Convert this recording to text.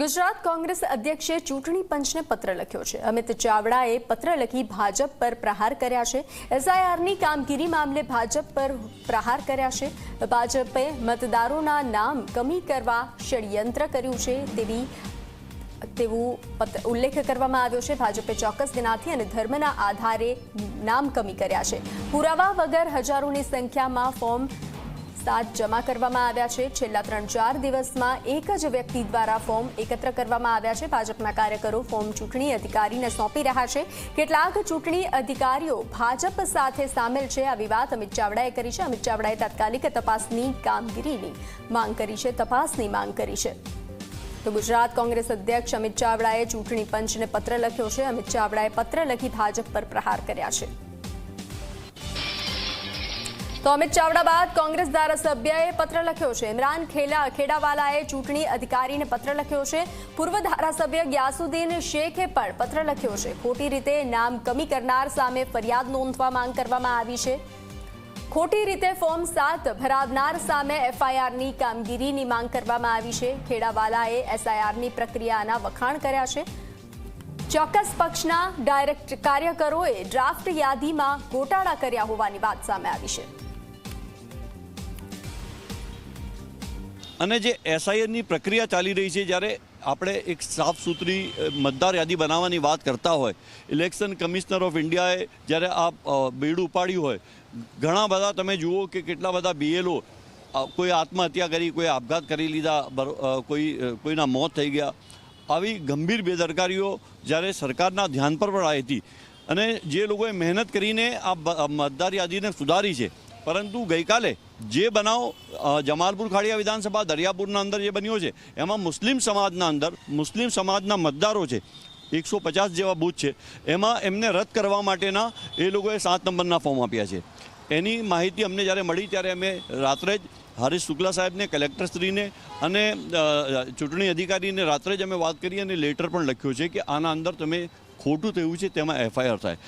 ગુજરાત કોંગ્રેસ અધ્યક્ષે ચૂંટણી પંચને પત્ર લખ્યો છે. અમિત ચાવડાએ પત્ર લખી ભાજપ પર પ્રહાર કર્યા છે. એસઆઈઆરની કામગીરી મામલે ભાજપ પર પ્રહાર કર્યા છે. ભાજપે મતદારોના નામ કમી કરવા ષડયંત્ર કર્યું છે તેવી તેવું ઉલ્લેખ કરવામાં આવ્યો છે. ભાજપે ચોક્કસ જ્ઞાતિ અને ધર્મના આધારે નામ કમી કર્યા છે. પુરાવા વગર હજારોની સંખ્યામાં ફોર્મ સાત જમા કરવામાં આવ્યા છે. છેલ્લા ત્રણ ચાર દિવસમાં એક જ વ્યક્તિ દ્વારા ફોર્મ એકત્ર કરવામાં આવ્યા છે. ભાજપના કાર્યકરો ફોર્મ ચૂંટણી અધિકારીને સોંપી રહ્યા છે. કેટલાક ચૂંટણી અધિકારીઓ ભાજપ સાથે સામેલ છે. આવી વાત અમિત ચાવડાએ કરી છે. અમિત ચાવડાએ તાત્કાલિક તપાસની કામગીરીની માંગ કરી છે. તપાસની માંગ કરી છે. તો ગુજરાત કોંગ્રેસ અધ્યક્ષ અમિત ચાવડાએ ચૂંટણી પંચને પત્ર લખ્યો છે. અમિત ચાવડાએ પત્ર લખી ભાજપ પર પ્રહાર કર્યા છે. તો અમિત ચાવડા બાદ કોંગ્રેસ ધારાસભ્યએ પત્ર લખ્યો છે. ઇમરાન ખેલા, ખેડાવાલાએ ચૂંટણી અધિકારીને પત્ર લખ્યો છે. પૂર્વ ધારાસભ્ય ગ્યાસુદ્દીન શેખે પણ પત્ર લખ્યો છે. ખોટી રીતે નામ કમી કરનાર સામે ફરિયાદ નોંધવા માંગ કરવામાં આવી છે. ખોટી રીતે ફોર્મ સાત ભરાવનાર સામે એફઆઈઆરની કામગીરીની માંગ કરવામાં આવી છે. ખેડાવાલાએ એસઆઈઆરની પ્રક્રિયાના વખાણ કર્યા છે. ચોક્કસ પક્ષના ડાયરેક્ટ કાર્યકરોએ ડ્રાફ્ટ યાદીમાં ગોટાળા કર્યા હોવાની વાત સામે આવી છે. અને જે એસઆઈએનની પ્રક્રિયા ચાલી રહી છે, જ્યારે આપણે એક સાફ સુથરી મતદાર યાદી બનાવવાની વાત કરતા હોય, ઇલેક્શન કમિશનર ઓફ ઇન્ડિયાએ જ્યારે આ બીડ ઉપાડ્યું હોય, ઘણા બધા તમે જુઓ કે કેટલા બધા બીએલઓ કોઈ આત્મહત્યા કરી, કોઈ આપઘાત કરી લીધા કોઈ કોઈના મોત થઈ ગયા. આવી ગંભીર બેદરકારીઓ જ્યારે સરકારના ધ્યાન પર પણ આવી હતી. અને જે લોકોએ મહેનત કરીને આ મતદાર યાદીને સુધારી છે પરંતુ ગઈકાલે જે બનાવ જમાલપુર ખાડિયા વિધાનસભા દરિયાપુરના અંદર જે બન્યો છે, એમાં મુસ્લિમ સમાજના અંદર, મુસ્લિમ સમાજના મતદારો છે, એકસો પચાસ જેવા બૂથ છે, એમાં એમને રદ કરવા માટેના એ લોકોએ સાત નંબરના ફોર્મ આપ્યા છે. એની માહિતી અમને જ્યારે મળી ત્યારે અમે રાત્રે જ હરીશ શુક્લા સાહેબને કલેક્ટરશ્રીને અને ચૂંટણી અધિકારીને રાત્રે જ અમે વાત કરી અને લેટર પણ લખ્યો છે કે આના અંદર તમે ખોટું થયું છે તેમાં એફઆઈઆર થાય.